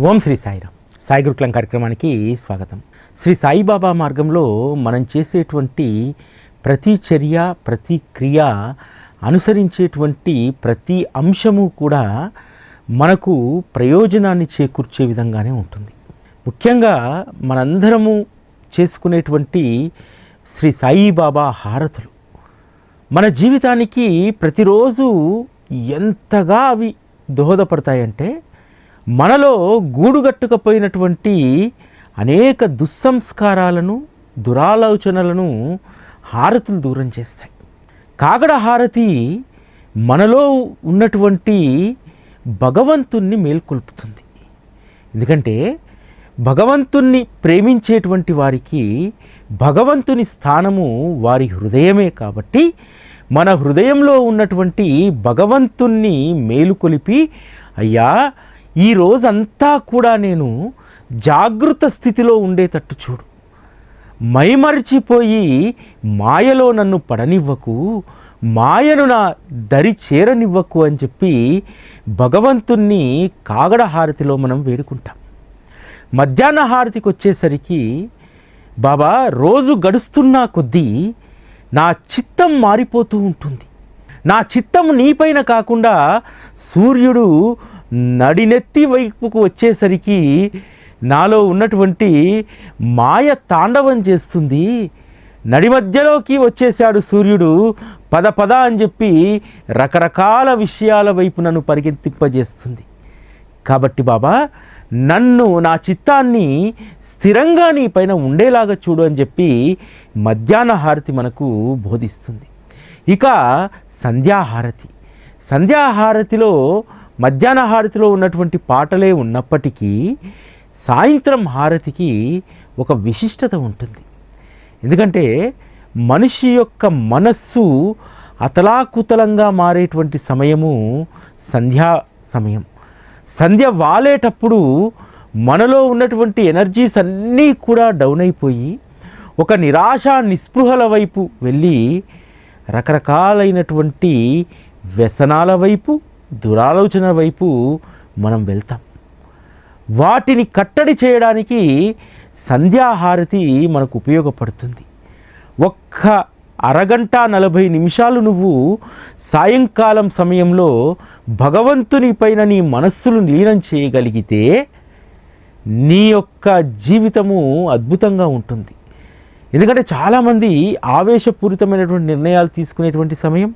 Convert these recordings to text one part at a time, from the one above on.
ఓం శ్రీ సాయిరామ్. సాయి గురుకులం కార్యక్రమానికి స్వాగతం. శ్రీ సాయిబాబా మార్గంలో మనం చేసేటువంటి ప్రతి చర్య ప్రతి క్రియ అనుసరించేటువంటి ప్రతి అంశము కూడా మనకు ప్రయోజనాన్ని చేకూర్చే విధంగానే ఉంటుంది. ముఖ్యంగా మనందరము చేసుకునేటువంటి శ్రీ సాయిబాబా హారతులు. మన జీవితానికి ప్రతిరోజు ఎంతగా అవి దోహదపడతాయంటే మనలో గూడుగట్టుకపోయినటువంటి అనేక దుస్సంస్కారాలను దురాలోచనలను హారతులు దూరం చేస్తాయి. కాగడ హారతి మనలో ఉన్నటువంటి భగవంతుణ్ణి మేల్కొల్పుతుంది. ఎందుకంటే భగవంతుణ్ణి ప్రేమించేటువంటి వారికి భగవంతుని స్థానము వారి హృదయమే కాబట్టి మన హృదయంలో ఉన్నటువంటి భగవంతుణ్ణి మేలుకొలిపి అయ్యా ఈ రోజంతా కూడా నేను జాగృత స్థితిలో ఉండేటట్టు చూడు. మైమరిచిపోయి మాయలో నన్ను పడనివ్వకు మాయను నా దరి చేరనివ్వకు అని చెప్పి భగవంతుణ్ణి కాగడ హారతిలో మనం వేడుకుంటాం. మధ్యాహ్న హారతికి వచ్చేసరికి బాబా రోజు గడుస్తున్న కొద్దీ నా చిత్తం మారిపోతూ ఉంటుంది. నా చిత్తం నీపైన కాకుండా సూర్యుడు నడినెత్తి వైపుకు వచ్చేసరికి నాలో ఉన్నటువంటి మాయ తాండవం చేస్తుంది. నడి మధ్యలోకి వచ్చేసాడు సూర్యుడు. పద పద అని చెప్పి రకరకాల విషయాల వైపు నన్ను పరిగెత్తింపజేస్తుంది. కాబట్టి బాబా నన్ను నా చిత్తాన్ని స్థిరంగా నీ పైన ఉండేలాగా చూడు అని చెప్పి మధ్యాహ్న హారతి మనకు బోధిస్తుంది. ఇక సంధ్యాహారతి. సంధ్యాహారతిలో మధ్యాహ్న హారతిలో ఉన్నటువంటి పాటలే ఉన్నప్పటికీ సాయంత్రం హారతికి ఒక విశిష్టత ఉంటుంది. ఎందుకంటే మనిషి యొక్క మనస్సు అతలాకుతలంగా మారేటువంటి సమయము సంధ్యా సమయం. సంధ్య వాలేటప్పుడు మనలో ఉన్నటువంటి ఎనర్జీస్ అన్నీ కూడా డౌన్ అయిపోయి ఒక నిరాశ నిస్పృహల వైపు వెళ్ళి రకరకాలైనటువంటి వ్యసనాల వైపు దురాలోచన వైపు మనం వెళ్తాం. వాటిని కట్టడి చేయడానికి సంధ్యాహారతి మనకు ఉపయోగపడుతుంది. ఒక్క అరగంట నలభై నిమిషాలు నువ్వు సాయంకాలం సమయంలో భగవంతుని పైన నీ మనస్సును లీనం చేయగలిగితే నీ యొక్క జీవితము అద్భుతంగా ఉంటుంది. ఎందుకంటే చాలామంది ఆవేశపూరితమైనటువంటి నిర్ణయాలు తీసుకునేటువంటి సమయం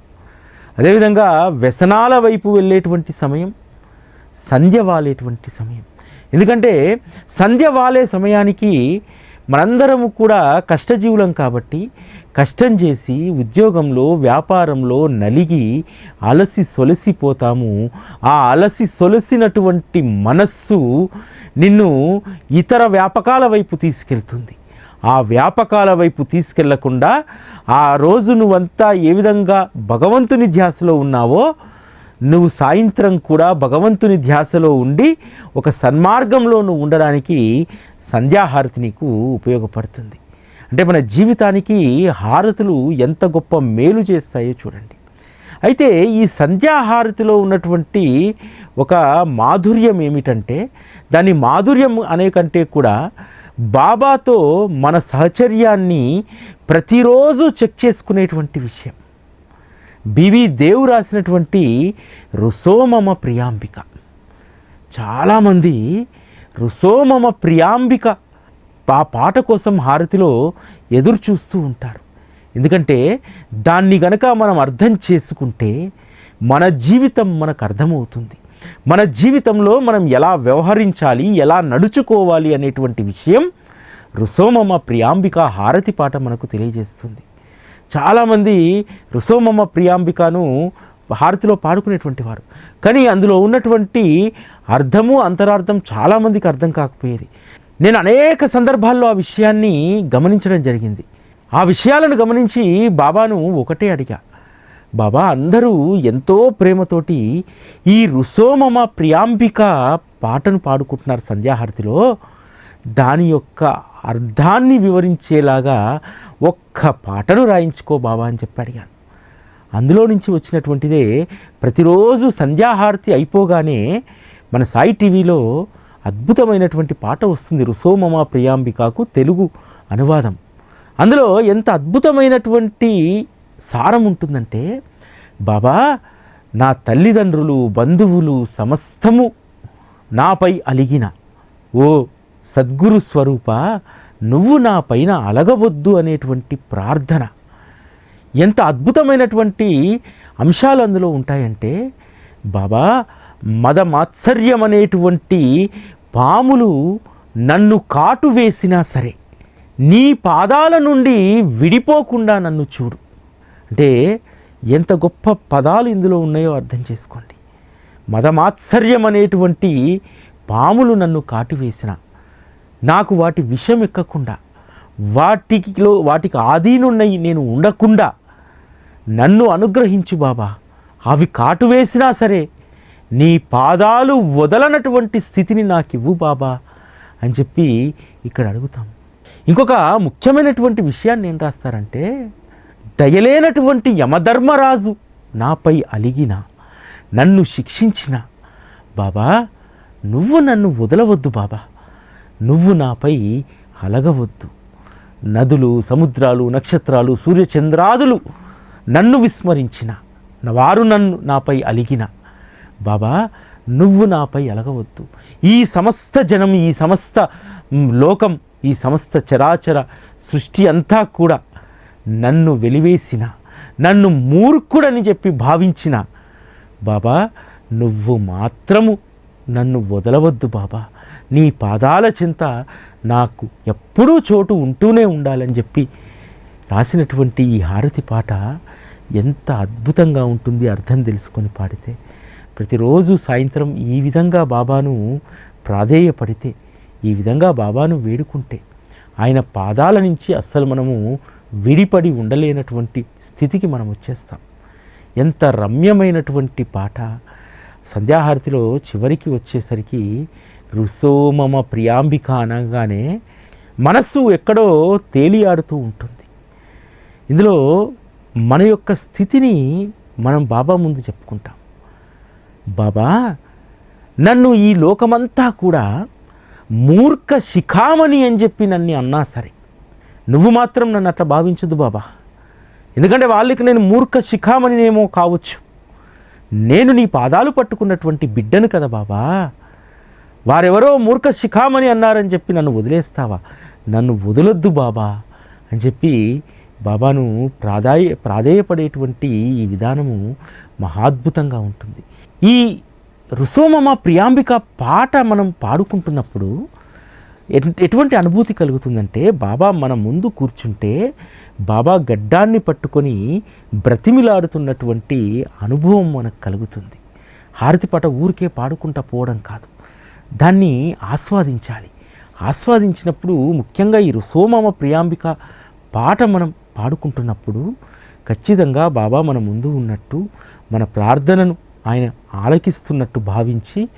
అదేవిధంగా వ్యసనాల వైపు వెళ్ళేటువంటి సమయం సంధ్య వాలేటువంటి సమయం. ఎందుకంటే సంధ్య వాలే సమయానికి మనందరము కూడా కష్టజీవులం కాబట్టి కష్టం చేసి ఉద్యోగంలో వ్యాపారంలో నలిగి అలసి సొలసిపోతాము ఆ అలసి సొలసినటువంటి మనస్సు నిన్ను ఇతర వ్యాపకాల వైపు తీసుకెళ్తుంది. ఆ వ్యాపకాల వైపు తీసుకెళ్ళకుండా ఆ రోజు నువ్వంతా ఏ విధంగా భగవంతుని ధ్యాసలో ఉన్నావో నువ్వు సాయంత్రం కూడా భగవంతుని ధ్యాసలో ఉండి ఒక సన్మార్గంలో నువ్వు ఉండడానికి సంధ్యాహారతి నీకు ఉపయోగపడుతుంది. అంటే మన జీవితానికి హారతులు ఎంత గొప్ప మేలు చేస్తాయో చూడండి. అయితే ఈ సంధ్యాహారతిలో ఉన్నటువంటి ఒక మాధుర్యం ఏమిటంటే దాని మాధుర్యం అనే కంటే కూడా బాబాతో మన సహచర్యాన్ని ప్రతిరోజు చెక్ చేసుకునేటువంటి విషయం. బివి దేవు రాసినటువంటి రుసోమమ ప్రియాంబిక. చాలామంది రుసోమమ ప్రియాంబిక ఆ పాట కోసం హారతిలో ఎదురు చూస్తూ ఉంటారు. ఎందుకంటే దాన్ని గనక మనం అర్థం చేసుకుంటే మన జీవితం మనకు అర్థమవుతుంది. మన జీవితంలో మనం ఎలా వ్యవహరించాలి ఎలా నడుచుకోవాలి అనేటువంటి విషయం రుసోమమ ప్రియాంబిక హారతి పాట మనకు తెలియజేస్తుంది. చాలామంది రుసోమమ్మ ప్రియాంబికను హారతిలో పాడుకునేటువంటి వారు. కానీ అందులో ఉన్నటువంటి అర్థము అంతరార్థం చాలామందికి అర్థం కాకపోయేది. నేను అనేక సందర్భాల్లో ఆ విషయాన్ని గమనించడం జరిగింది. ఆ విషయాలను గమనించి బాబాను ఒకటే అడిగా. బాబా అందరూ ఎంతో ప్రేమతోటి ఈ రుసోమమ ప్రియాంబిక పాటను పాడుకుంటున్నారు సంధ్యాహారతిలో. దాని యొక్క అర్థాన్ని వివరించేలాగా ఒక్క పాటను రాయించుకో బాబా అని చెప్పి అడిగాను. అందులో నుంచి వచ్చినటువంటిదే ప్రతిరోజు సంధ్యాహారతి అయిపోగానే మన సాయి టీవీలో అద్భుతమైనటువంటి పాట వస్తుంది రుసోమమ ప్రియాంబికాకు తెలుగు అనువాదం. అందులో ఎంత అద్భుతమైనటువంటి సారం ఉంటుందంటే బాబా నా తల్లిదండ్రులు బంధువులు సమస్తము నాపై అలిగిన ఓ సద్గురు స్వరూప నువ్వు నా పైన అలగవద్దు అనేటువంటి ప్రార్థన. ఎంత అద్భుతమైనటువంటి అంశాలు అందులో ఉంటాయంటే బాబా మదమాత్సర్యం అనేటువంటి పాములు నన్ను కాటు వేసినా సరే నీ పాదాల నుండి విడిపోకుండా నన్ను చూడు. అంటే ఎంత గొప్ప పదాలు ఇందులో ఉన్నాయో అర్థం చేసుకోండి. మదమాత్సర్యం అనేటువంటి పాములు నన్ను కాటివేసిన నాకు వాటి విషం ఎక్కకుండా వాటికిలో వాటికి ఆధీనున్నయి నేను ఉండకుండా నన్ను అనుగ్రహించు బాబా. అవి కాటు వేసినా సరే నీ పాదాలు వదలనటువంటి స్థితిని నాకు ఇవ్వు బాబా అని చెప్పి ఇక్కడ అడుగుతాం. ఇంకొక ముఖ్యమైనటువంటి విషయాన్ని ఏం రాస్తారంటే దయలేనటువంటి యమధర్మరాజు నాపై అలిగిన నన్ను శిక్షించిన బాబా నువ్వు నన్ను వదలవద్దు బాబా. నువ్వు నాపై అలగవద్దు. నదులు సముద్రాలు నక్షత్రాలు సూర్యచంద్రాదులు నన్ను విస్మరించిన వారు నన్ను నాపై అలిగిన. బాబా నువ్వు నాపై అలగవద్దు. ఈ సమస్త జనం ఈ సమస్త లోకం ఈ సమస్త చరాచర సృష్టి అంతా కూడా నన్ను వెలివేసిన నన్ను మూర్ఖుడని చెప్పి భావించిన బాబా నువ్వు మాత్రము నన్ను వదలవద్దు బాబా. నీ పాదాల చింత నాకు ఎప్పుడూ చోటు ఉంటూనే ఉండాలని చెప్పి రాసినటువంటి ఈ హారతి పాట ఎంత అద్భుతంగా ఉంటుంది అర్థం తెలుసుకొని పాడితే. ప్రతిరోజు సాయంత్రం ఈ విధంగా బాబాను ప్రాధేయపడితే ఈ విధంగా బాబాను వేడుకుంటే ఆయన పాదాల నుంచి అస్సలు మనము విడిపడి ఉండలేనటువంటి స్థితికి మనం వచ్చేస్తాం. ఎంత రమ్యమైనటువంటి పాట సంధ్యాహారతిలో చివరికి వచ్చేసరికి రుసోమమ ప్రియాంబిక అనగానే మనస్సు ఎక్కడో తేలియాడుతూ ఉంటుంది. ఇందులో మన యొక్క స్థితిని మనం బాబా ముందు చెప్పుకుంటాం. బాబా నన్ను ఈ లోకమంతా కూడా మూర్ఖ శిఖామణి అని చెప్పి నన్ను అన్నా సరే నువ్వు మాత్రం నన్ను అట్లా భావించదు బాబా. ఎందుకంటే వాళ్ళకి నేను మూర్ఖ శిఖామణినేమో కావచ్చు. నేను నీ పాదాలు పట్టుకున్నటువంటి బిడ్డను కదా బాబా. వారెవరో మూర్ఖ శిఖామణి అన్నారని చెప్పి నన్ను వదిలేస్తావా? నన్ను వదలొద్దు బాబా అని చెప్పి బాబాను ప్రాధాయ ప్రాధేయపడేటువంటి ఈ విధానము మహాద్భుతంగా ఉంటుంది. ఈ రుసోమమ ప్రియాంబిక పాట మనం పాడుకుంటున్నప్పుడు ఎటువంటి అనుభూతి కలుగుతుందంటే బాబా మన ముందు కూర్చుంటే బాబా గడ్డాన్ని పట్టుకొని బ్రతిమిలాడుతున్నటువంటి అనుభవం మనకు కలుగుతుంది. హారతి పాట ఊరికే పాడుకుంటా పోవడం కాదు. దాన్ని ఆస్వాదించాలి. ఆస్వాదించినప్పుడు ముఖ్యంగా ఈ రుసోమమ ప్రియాంబిక పాట మనం పాడుకుంటున్నప్పుడు ఖచ్చితంగా బాబా మన ముందు ఉన్నట్టు మన ప్రార్థనను ఆయన ఆలకిస్తున్నట్టు భావించి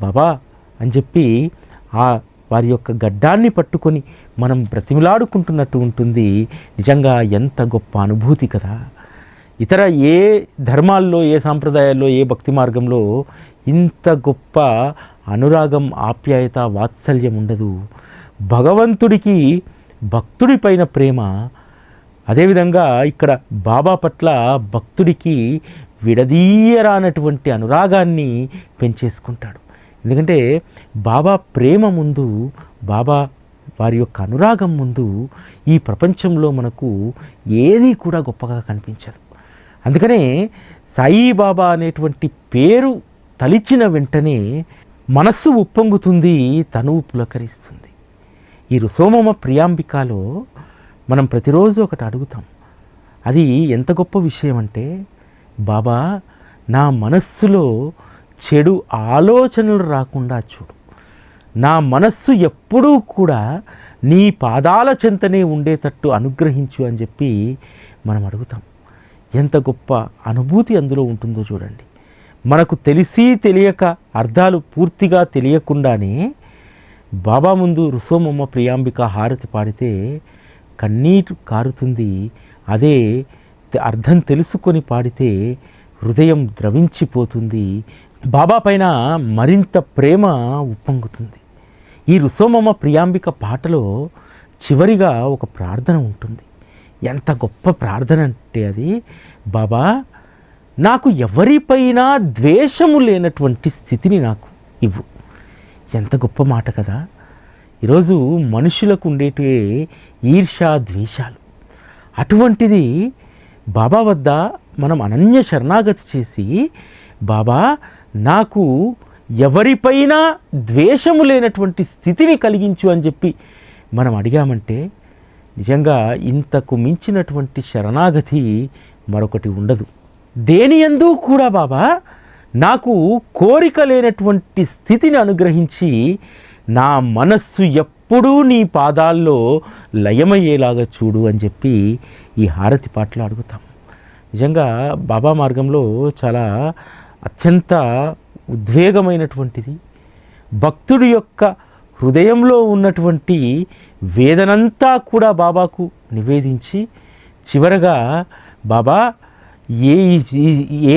బాబా అని చెప్పి ఆ వారి యొక్క గడ్డాన్ని పట్టుకొని మనం బ్రతిమిలాడుకుంటున్నట్టు ఉంటుంది. నిజంగా ఎంత గొప్ప అనుభూతి కదా. ఇతర ఏ ధర్మాల్లో ఏ సాంప్రదాయాల్లో ఏ భక్తి మార్గంలో ఇంత గొప్ప అనురాగం ఆప్యాయత వాత్సల్యం ఉండదు. భగవంతుడికి భక్తుడిపైన ప్రేమ. అదేవిధంగా ఇక్కడ బాబా పట్ల భక్తుడికి విడదీయరానటువంటి అనురాగాన్ని పెంచేసుకుంటాడు. ఎందుకంటే బాబా ప్రేమ ముందు బాబా వారి యొక్క అనురాగం ముందు ఈ ప్రపంచంలో మనకు ఏది కూడా గొప్పగా కనిపించదు. అందుకనే సాయిబాబా అనేటువంటి పేరు తలిచిన వెంటనే మనస్సు ఉప్పొంగుతుంది తనువు పులకరిస్తుంది. ఈ రుసోమమ ప్రియాంబికాలో మనం ప్రతిరోజు ఒకటి అడుగుతాం అది ఎంత గొప్ప విషయం అంటే బాబా నా మనస్సులో చెడు ఆలోచనలు రాకుండా చూడు. నా మనస్సు ఎప్పుడూ కూడా నీ పాదాల చెంతనే ఉండేటట్టు అనుగ్రహించు అని చెప్పి మనం అడుగుతాం. ఎంత గొప్ప అనుభూతి అందులో ఉంటుందో చూడండి. మనకు తెలిసి తెలియక అర్థాలు పూర్తిగా తెలియకుండానే బాబా ముందు రుసోమమ్మ ప్రియాంబిక హారతి పాడితే కన్నీటి కారుతుంది. అదే అర్థం తెలుసుకొని పాడితే హృదయం ద్రవించిపోతుంది. బాబా పైన మరింత ప్రేమ ఉప్పొంగుతుంది. ఈ రుసోమమ్మ ప్రియాంబిక పాటలో చివరిగా ఒక ప్రార్థన ఉంటుంది. ఎంత గొప్ప ప్రార్థన అంటే అది బాబా నాకు ఎవరిపైనా ద్వేషము లేనటువంటి స్థితిని నాకు ఇవ్వు. ఎంత గొప్ప మాట కదా. ఈరోజు మనుషులకు ఉండేటివే ఈర్ష ద్వేషాలు. అటువంటిది బాబా వద్ద మనం అనన్య శరణాగతి చేసి బాబా నాకు ఎవరిపైనా ద్వేషము లేనటువంటి స్థితిని కలిగించు అని చెప్పి మనం అడిగామంటే నిజంగా ఇంతకు మించినటువంటి శరణాగతి మరొకటి ఉండదు. దేనియందు కూడా బాబా నాకు కోరిక లేనటువంటి స్థితిని అనుగ్రహించి నా మనస్సు ఎప్పుడూ నీ పాదాల్లో లయమయ్యేలాగా చూడు అని చెప్పి ఈ హారతి పాటలు అడుగుతాం. నిజంగా బాబా మార్గంలో చాలా అత్యంత ఉద్వేగమైనటువంటిది. భక్తుడి యొక్క హృదయంలో ఉన్నటువంటి వేదనంతా కూడా బాబాకు నివేదించి చివరగా బాబా ఏ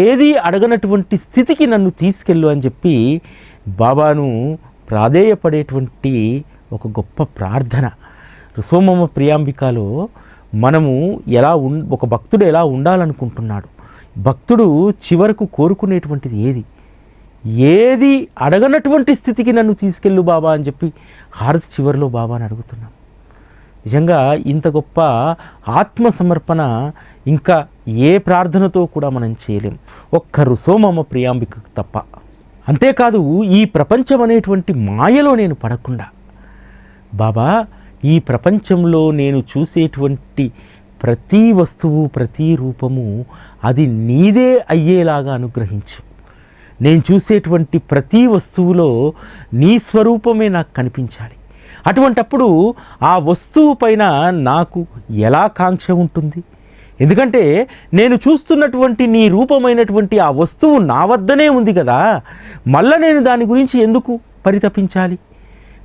ఏది అడగనటువంటి స్థితికి నన్ను తీసుకెళ్ళు అని చెప్పి బాబాను ప్రాధేయపడేటువంటి ఒక గొప్ప ప్రార్థన. రుసోమమ్మ ప్రియాంబికలో మనము ఎలా ఉన్ ఒక భక్తుడు ఎలా ఉండాలనుకుంటున్నాడు? భక్తుడు చివరకు కోరుకునేటువంటిది ఏది? ఏది అడగనటువంటి స్థితికి నన్ను తీసుకెళ్ళు బాబా అని చెప్పి హారతి చివరిలో బాబా అని అడుగుతున్నాం. నిజంగా ఇంత గొప్ప ఆత్మ సమర్పణ ఇంకా ఏ ప్రార్థనతో కూడా మనం చేయలేం. ఒక్క రుసోమమ్మ ప్రియాంబిక తప్ప. అంతేకాదు ఈ ప్రపంచం అనేటువంటి మాయలో నేను పడకుండా. బాబా ఈ ప్రపంచంలో నేను చూసేటువంటి ప్రతి వస్తువు ప్రతి రూపము అది నీదే అయ్యేలాగా అనుగ్రహించు. నేను చూసేటువంటి ప్రతి వస్తువులో నీ స్వరూపమే నాకు కనిపించాలి. అటువంటప్పుడు ఆ వస్తువు పైన నాకు ఎలా కాంక్ష ఉంటుంది? ఎందుకంటే నేను చూస్తున్నటువంటి నీ రూపమైనటువంటి ఆ వస్తువు నా వద్దనే ఉంది కదా. మళ్ళా నేను దాని గురించి ఎందుకు పరితపించాలి?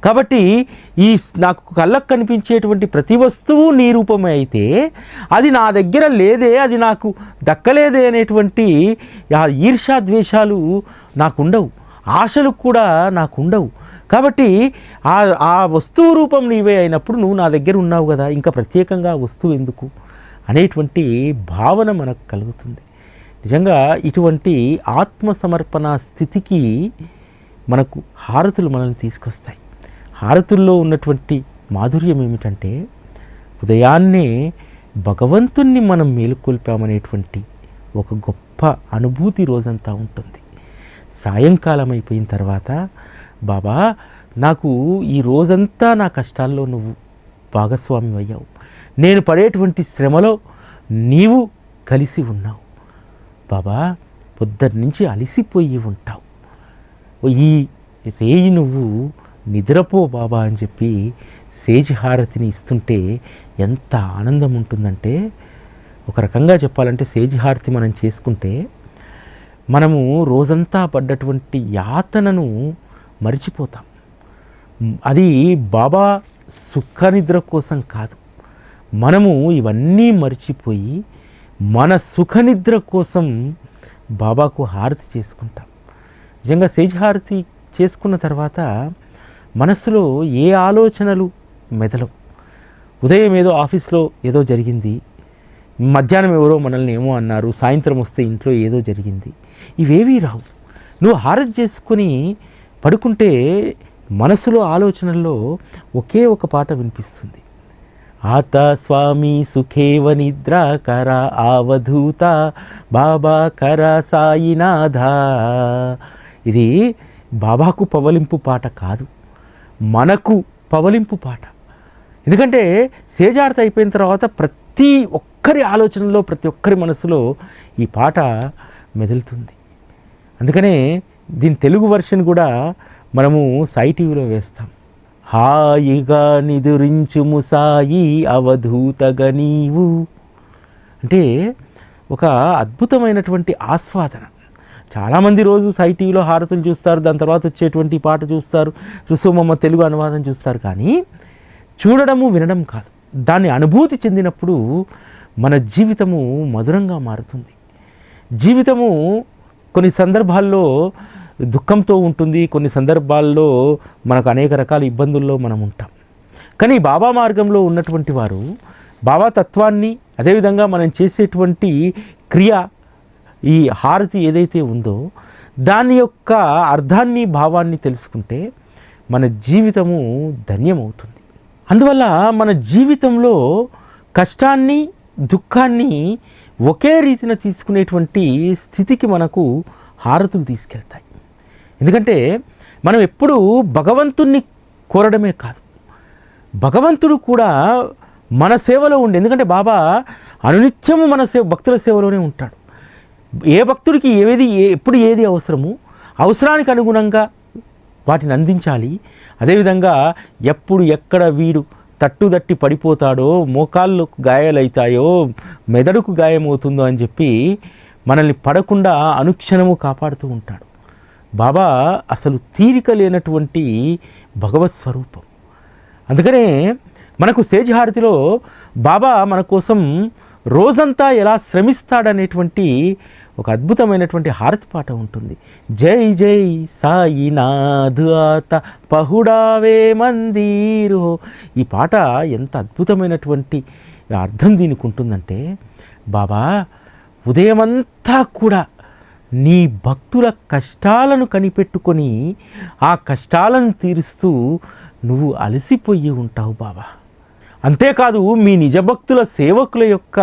కాబట్టి ఈ నాకు కళ్ళకు కనిపించేటువంటి ప్రతి వస్తువు నీ రూపమే అయితే అది నా దగ్గర లేదే అది నాకు దక్కలేదే అనేటువంటి ఆ ఈర్ష్యా ద్వేషాలు ఆశలు కూడా నాకుండవు. కాబట్టి ఆ ఆ వస్తువు రూపం నీవే అయినప్పుడు నువ్వు నా దగ్గర ఉన్నావు కదా ఇంకా ప్రత్యేకంగా వస్తువు ఎందుకు అనేటువంటి భావన మనకు కలుగుతుంది. నిజంగా ఇటువంటి ఆత్మ సమర్పణ స్థితికి మనకు హారతులు మనల్ని తీసుకొస్తాయి. హారతుల్లో ఉన్నటువంటి మాధుర్యం ఏమిటంటే ఉదయాన్నే భగవంతుణ్ణి మనం మేలుకొల్పామనేటువంటి ఒక గొప్ప అనుభూతి రోజంతా ఉంటుంది. సాయంకాలం అయిపోయిన తర్వాత బాబా నాకు ఈ రోజంతా నా కష్టాల్లో నువ్వు భాగస్వామి అయ్యావు. నేను పడేటువంటి శ్రమలో నీవు కలిసి ఉన్నావు. బాబా పొద్దున్నుంచి అలిసిపోయి అలసిపోయి ఉంటావు. ఈ రేయి నువ్వు నిద్రపో బాబా అని చెప్పి సేజ్ హారతిని ఇస్తుంటే ఎంత ఆనందం ఉంటుందంటే ఒక రకంగా చెప్పాలంటే సేజ్ హారతి మనం చేసుకుంటే మనము రోజంతా పడ్డటువంటి యాతనను మరిచిపోతాం. అది బాబా సుఖ నిద్ర కోసం కాదు. మనము ఇవన్నీ మరిచిపోయి మన సుఖ నిద్ర కోసం బాబాకు హారతి చేసుకుంటాం. నిజంగా సేజ్ హారతి చేసుకున్న తర్వాత మనస్సులో ఏ ఆలోచనలు మెదలవు. ఉదయం ఏదో ఆఫీస్లో ఏదో జరిగింది. మధ్యాహ్నం ఎవరో మనల్ని ఏమో అన్నారు. సాయంత్రం వస్తే ఇంట్లో ఏదో జరిగింది. ఇవేవీ రావు. నువ్వు హారతి చేసుకొని పడుకుంటే మనసులో ఆలోచనల్లో ఒకే ఒక పాట వినిపిస్తుంది. ఆత స్వామి సుఖేవ నిద్ర కర ఆవధూత బాబా కర సాయినాథ. ఇది బాబాకు పవలింపు పాట కాదు. మనకు పవలింపు పాట. ఎందుకంటే సేజార్త అయిపోయిన తర్వాత ప్రతి ఒక్కరి ఆలోచనలో ప్రతి ఒక్కరి మనసులో ఈ పాట మెదులుతుంది. అందుకనే దీని తెలుగు వర్షన్ కూడా మనము సాయి టీవీలో వేస్తాం. హాయిగా నిదురించుము సాయి అవధూతగా నీవు. అంటే ఒక అద్భుతమైనటువంటి ఆస్వాదన. చాలామంది రోజు సై టీవీలో హారతులు చూస్తారు దాని తర్వాత వచ్చేటువంటి పాట చూస్తారు రుసుమమ్మ తెలుగు అనువాదం చూస్తారు. కానీ చూడడము వినడం కాదు. దాన్ని అనుభూతి చెందినప్పుడు మన జీవితము మధురంగా మారుతుంది. జీవితము కొన్ని సందర్భాల్లో దుఃఖంతో ఉంటుంది కొన్ని సందర్భాల్లో మనకు అనేక రకాల ఇబ్బందుల్లో మనం ఉంటాం. కానీ బాబా మార్గంలో ఉన్నటువంటి వారు బాబా తత్వాన్ని అదేవిధంగా మనం చేసేటువంటి క్రియ ఈ హారతి ఏదైతే ఉందో దాని యొక్క అర్థాన్ని భావాన్ని తెలుసుకుంటే మన జీవితము ధన్యమవుతుంది. అందువల్ల మన జీవితంలో కష్టాన్ని దుఃఖాన్ని ఒకే రీతిన తీసుకునేటువంటి స్థితికి మనకు హారతులు తీసుకెళ్తాయి. ఎందుకంటే మనం ఎప్పుడూ భగవంతుణ్ణి కోరడమే కాదు. భగవంతుడు కూడా మన సేవలో ఉండి ఎందుకంటే బాబా అనునిత్యము మన సేవ భక్తుల సేవలోనే ఉంటాడు. ఏ భక్తుడికి ఏది ఎప్పుడు ఏది అవసరము అవసరానికి అనుగుణంగా వాటిని అందించాలి. అదేవిధంగా ఎప్పుడు ఎక్కడ వీడు తట్టుదట్టి పడిపోతాడో మోకాళ్ళకు గాయాలవుతాయో మెదడుకు గాయమవుతుందో అని చెప్పి మనల్ని పడకుండా అనుక్షణము కాపాడుతూ ఉంటాడు. బాబా అసలు తీరిక లేనటువంటి భగవత్ స్వరూపం. అందుకనే మనకు సేజ్ హారతిలో బాబా మన కోసం రోజంతా ఎలా శ్రమిస్తాడనేటువంటి ఒక అద్భుతమైనటువంటి హారతి పాట ఉంటుంది. జై జై సాయినాథ్ ఆత పహుడావే మందీరు. ఈ పాట ఎంత అద్భుతమైనటువంటి అర్థం దీనికి ఉంటుందంటే బాబా ఉదయమంతా కూడా నీ భక్తుల కష్టాలను కనిపెట్టుకొని ఆ కష్టాలను తీరుస్తూ నువ్వు అలసిపోయి ఉంటావు బాబా. అంతేకాదు మీ నిజ భక్తుల సేవకుల యొక్క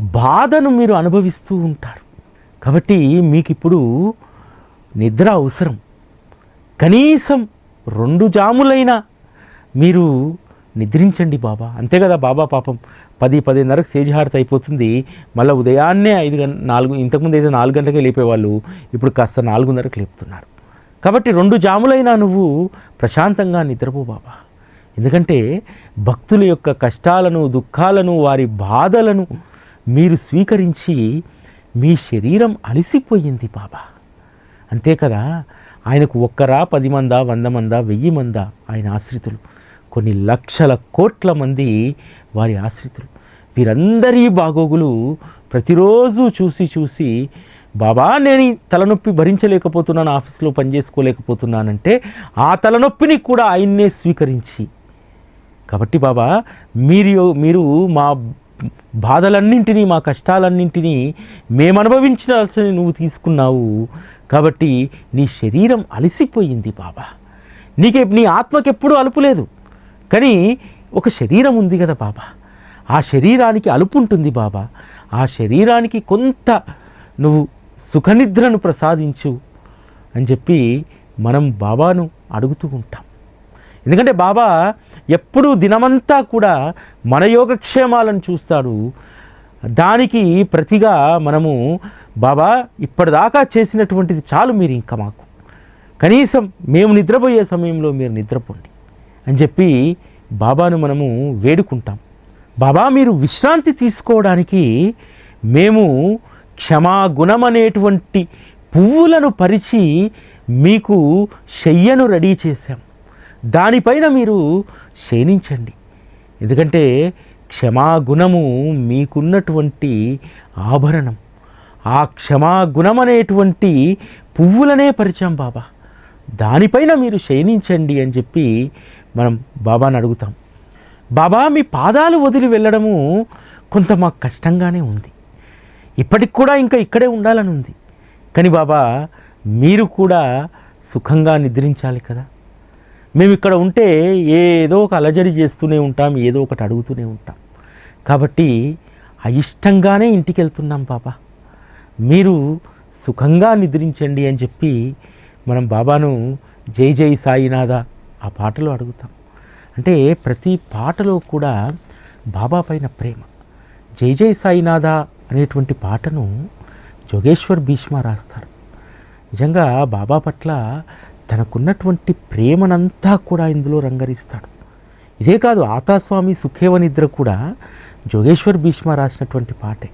బాధను మీరు అనుభవిస్తూ ఉంటారు. కాబట్టి మీకు ఇప్పుడు నిద్ర అవసరం. కనీసం రెండు జాములైనా మీరు నిద్రించండి బాబా. అంతే కదా బాబా పాపం. పది పదిన్నరకు సేజహారత అయిపోతుంది. మళ్ళీ ఉదయాన్నే ఐదు గంట నాలుగు ఇంతకుముందు అయితే నాలుగు గంటలకే లేపేవాళ్ళు ఇప్పుడు కాస్త నాలుగున్నరకు లేపుతున్నారు. కాబట్టి రెండు జాములైనా నువ్వు ప్రశాంతంగా నిద్రపో బాబా. ఎందుకంటే భక్తుల యొక్క కష్టాలను దుఃఖాలను వారి బాధలను మీరు స్వీకరించి మీ శరీరం అలసిపోయింది బాబా. అంతే కదా? ఆయనకు ఒక్కరా పది మందా వంద మందా వెయ్యి మందా ఆయన ఆశ్రితులు. కొన్ని లక్షల కోట్ల మంది వారి ఆశ్రితులు. వీరందరి బాగోగులు ప్రతిరోజు చూసి చూసి బాబా నేను తలనొప్పి భరించలేకపోతున్నాను ఆఫీస్లో పనిచేసుకోలేకపోతున్నానంటే ఆ తలనొప్పిని కూడా ఆయన్నే స్వీకరించి. కాబట్టి బాబా మీరు మీరు మా బాధలన్నింటినీ మా కష్టాలన్నింటినీ మేము అనుభవించాల్సిన నువ్వు తీసుకున్నావు. కాబట్టి నీ శరీరం అలసిపోయింది బాబా. నీకే నీ ఆత్మకెప్పుడు అలుపు లేదు. కానీ ఒక శరీరం ఉంది కదా బాబా. ఆ శరీరానికి అలుపు ఉంటుంది బాబా. ఆ శరీరానికి కొంత నువ్వు సుఖనిద్రను ప్రసాదించు అని చెప్పి మనం బాబాను అడుగుతూ ఉంటాం. ఎందుకంటే బాబా ఎప్పుడూ దినమంతా కూడా మన యోగక్షేమాలను చూస్తాడు. దానికి ప్రతిగా మనము బాబా ఇప్పటిదాకా చేసినటువంటిది చాలు మీరు ఇంకా మాకు. కనీసం మేము నిద్రపోయే సమయంలో మీరు నిద్రపోండి. అని చెప్పి బాబాను మనము వేడుకుంటాం. బాబా మీరు విశ్రాంతి తీసుకోవడానికి మేము క్షమాగుణం అనేటువంటి పువ్వులను పరిచి మీకు శయ్యను రెడీ చేశాం. దానిపైన మీరు శయనించండి ఎందుకంటే క్షమాగుణము మీకున్నటువంటి ఆభరణం. ఆ క్షమాగుణం అనేటువంటి పువ్వులనే పరిచయం బాబా. దానిపైన మీరు శయనించండి అని చెప్పి మనం బాబాని అడుగుతాం. బాబా మీ పాదాలు వదిలి వెళ్ళడము కొంత మాకు కష్టంగానే ఉంది. ఇప్పటికి కూడా ఇంకా ఇక్కడే ఉండాలని ఉంది. కానీ బాబా మీరు కూడా సుఖంగా నిద్రించాలి కదా. మేము ఇక్కడ ఉంటే ఏదో ఒక అలజడి చేస్తూనే ఉంటాం ఏదో ఒకటి అడుగుతూనే ఉంటాం. కాబట్టి అయిష్టంగానే ఇంటికి వెళ్తున్నాం బాబా మీరు సుఖంగా నిద్రించండి అని చెప్పి మనం బాబాను జై జై సాయినాథ ఆ పాటలో అడుగుతాం. అంటే ప్రతి పాటలో కూడా బాబా పైన ప్రేమ. జై జై సాయినాథ అనేటువంటి పాటను జోగేశ్వర్ భీష్మ రాస్తారు. నిజంగా బాబా పట్ల తనకున్నటువంటి ప్రేమనంతా కూడా ఇందులో రంగరిస్తాడు. ఇదే కాదు ఆతాస్వామి సుఖేవ నిద్ర కూడా జోగేశ్వర్ భీష్మ రాసినటువంటి పాటే.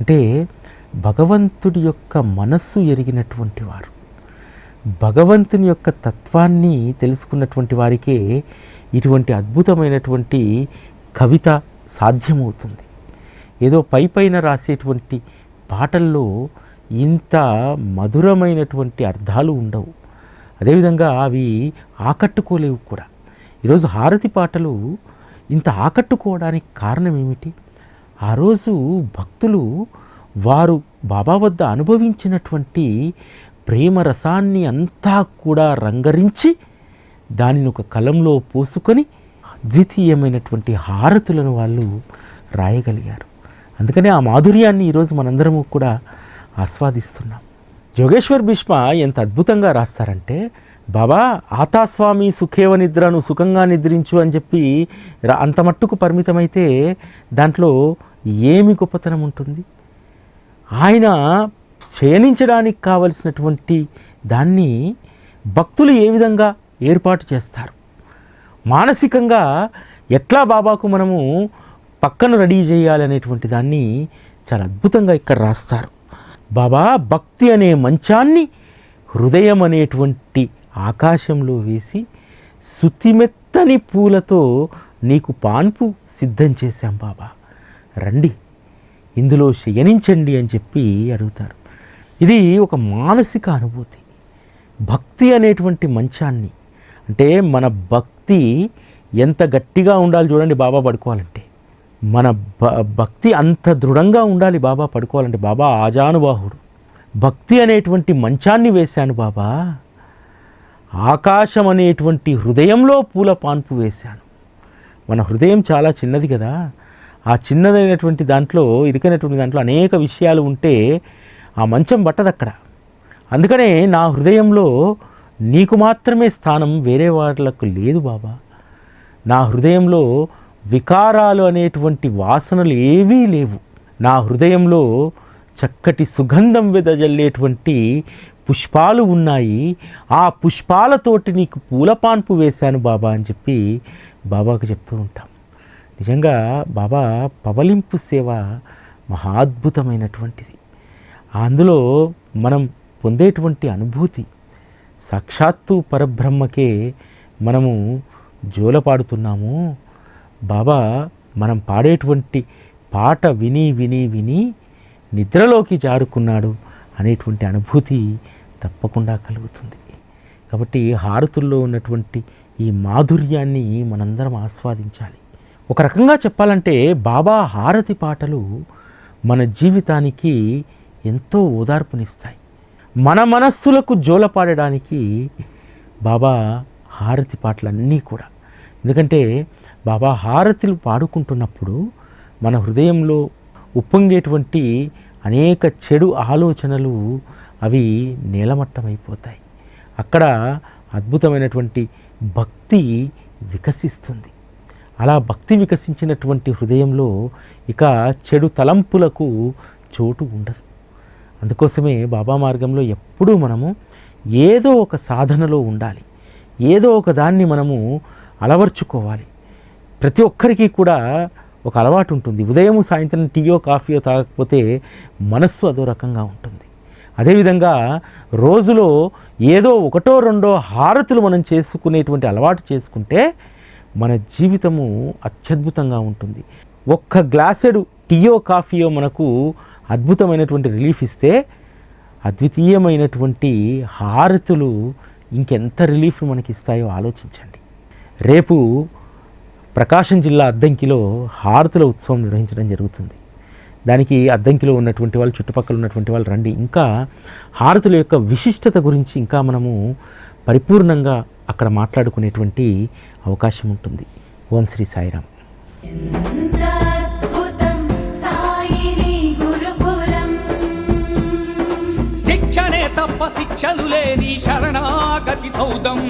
అంటే భగవంతుడి యొక్క మనస్సు ఎరిగినటువంటి వారు. భగవంతుని యొక్క తత్వాన్ని తెలుసుకున్నటువంటి వారికే ఇటువంటి అద్భుతమైనటువంటి కవిత సాధ్యమవుతుంది. ఏదో పై పైన రాసేటువంటి పాటల్లో ఇంత మధురమైనటువంటి అర్థాలు ఉండవు. అదేవిధంగా అవి ఆకట్టుకోలేవు కూడా. ఈరోజు హారతి పాటలు ఇంత ఆకట్టుకోవడానికి కారణం ఏమిటి? ఆ రోజు భక్తులు వారు బాబా వద్ద అనుభవించినటువంటి ప్రేమ రసాన్ని అంతా కూడా రంగరించి దానిని ఒక కలంలో పోసుకొని ద్వితీయమైనటువంటి హారతులను వాళ్ళు రాయగలిగారు. అందుకనే ఆ మాధుర్యాన్ని ఈరోజు మనందరము కూడా ఆస్వాదిస్తున్నాం. జోగేశ్వర్ భీష్మ ఎంత అద్భుతంగా రాస్తారంటే బాబా ఆతాస్వామి సుఖేవ నిద్రను సుఖంగా నిద్రించు అని చెప్పి అంత మట్టుకు పరిమితమైతే దాంట్లో ఏమి గొప్పతనం ఉంటుంది? ఆయన శయనించడానికి కావలసినటువంటి దాన్ని భక్తులు ఏ విధంగా ఏర్పాటు చేస్తారు? మానసికంగా ఎట్లా బాబాకు మనము పక్కన రెడీ చేయాలి అనేటువంటి దాన్ని చాలా అద్భుతంగా ఇక్కడ రాస్తారు. బాబా భక్తి అనే మంచాన్ని హృదయం అనేటువంటి ఆకాశంలో వేసి శుతిమెత్తని పూలతో నీకు పాన్పు సిద్ధం చేశాం బాబా. రండి ఇందులో శయనించండి అని చెప్పి అడుగుతారు. ఇది ఒక మానసిక అనుభూతి. భక్తి అనేటువంటి మంచాన్ని అంటే మన భక్తి ఎంత గట్టిగా ఉండాలి చూడండి బాబా పడుకోవాలంటే. మన భ భక్తి అంత దృఢంగా ఉండాలి బాబా పడుకోవాలంటే. బాబా ఆజానుబాహుడు. భక్తి అనేటువంటి మంచాన్ని వేశాను బాబా. ఆకాశం అనేటువంటి హృదయంలో పూల పాన్పు వేశాను. మన హృదయం చాలా చిన్నది కదా. ఆ చిన్నదైనటువంటి దాంట్లో ఇరుకైనటువంటి దాంట్లో అనేక విషయాలు ఉంటే ఆ మంచం పట్టదు అక్కడ అందుకనే నా హృదయంలో నీకు మాత్రమే స్థానం వేరే వాళ్ళకు లేదు బాబా. నా హృదయంలో వికారాలు అనేటువంటి వాసనలు ఏవీ లేవు. నా హృదయంలో చక్కటి సుగంధం వెదజల్లేటువంటి పుష్పాలు ఉన్నాయి. ఆ పుష్పాలతోటి నీకు పూలపాన్పు వేశాను బాబా అని చెప్పి బాబాకు చెప్తూ ఉంటాం. నిజంగా బాబా పవలింపు సేవ మహాద్భుతమైనటువంటిది. అందులో మనం పొందేటువంటి అనుభూతి సాక్షాత్తు పరబ్రహ్మకే మనము జోలపాడుతున్నాము. బాబా మనం పాడేటువంటి పాట విని విని విని నిద్రలోకి జారుకున్నాడు అనేటువంటి అనుభూతి తప్పకుండా కలుగుతుంది. కాబట్టి హారతుల్లో ఉన్నటువంటి ఈ మాధుర్యాన్ని మనందరం ఆస్వాదించాలి. ఒక రకంగా చెప్పాలంటే బాబా హారతి పాటలు మన జీవితానికి ఎంతో ఓదార్పునిస్తాయి. మన మనస్సులకు జోలపాడడానికి బాబా హారతి పాటలన్నీ కూడా ఎందుకంటే బాబా హారతులు పాడుకుంటున్నప్పుడు మన హృదయంలో ఉప్పొంగేటువంటి అనేక చెడు ఆలోచనలు అవి నేలమట్టమైపోతాయి. అక్కడ అద్భుతమైనటువంటి భక్తి వికసిస్తుంది. అలా భక్తి వికసించినటువంటి హృదయంలో ఇక చెడు తలంపులకు చోటు ఉండదు. అందుకోసమే బాబా మార్గంలో ఎప్పుడూ మనము ఏదో ఒక సాధనలో ఉండాలి. ఏదో ఒక దాన్ని మనము అలవర్చుకోవాలి. ప్రతి ఒక్కరికి కూడా ఒక అలవాటు ఉంటుంది. ఉదయం సాయంత్రం టీయో కాఫీయో తాగకపోతే మనస్సు అదో రకంగా ఉంటుంది. అదేవిధంగా రోజులో ఏదో ఒకటో రెండో హారతులు మనం చేసుకునేటువంటి అలవాటు చేసుకుంటే మన జీవితము అత్యద్భుతంగా ఉంటుంది. ఒక్క గ్లాసెడు టీయో కాఫీయో మనకు అద్భుతమైనటువంటి రిలీఫ్ ఇస్తే అద్వితీయమైనటువంటి హారతులు ఇంకెంత రిలీఫ్ మనకి ఇస్తాయో ఆలోచించండి. రేపు ప్రకాశం జిల్లా అద్దంకిలో హారతుల ఉత్సవం నిర్వహించడం జరుగుతుంది. దానికి అద్దంకిలో ఉన్నటువంటి వాళ్ళు చుట్టుపక్కల ఉన్నటువంటి వాళ్ళు రండి. ఇంకా హారతుల యొక్క విశిష్టత గురించి ఇంకా మనము పరిపూర్ణంగా అక్కడ మాట్లాడుకునేటువంటి అవకాశం ఉంటుంది. ఓం శ్రీ సాయిరామ్. శిక్షణే తప్ప శిక్షలు లేని శరణాగతి సౌదం!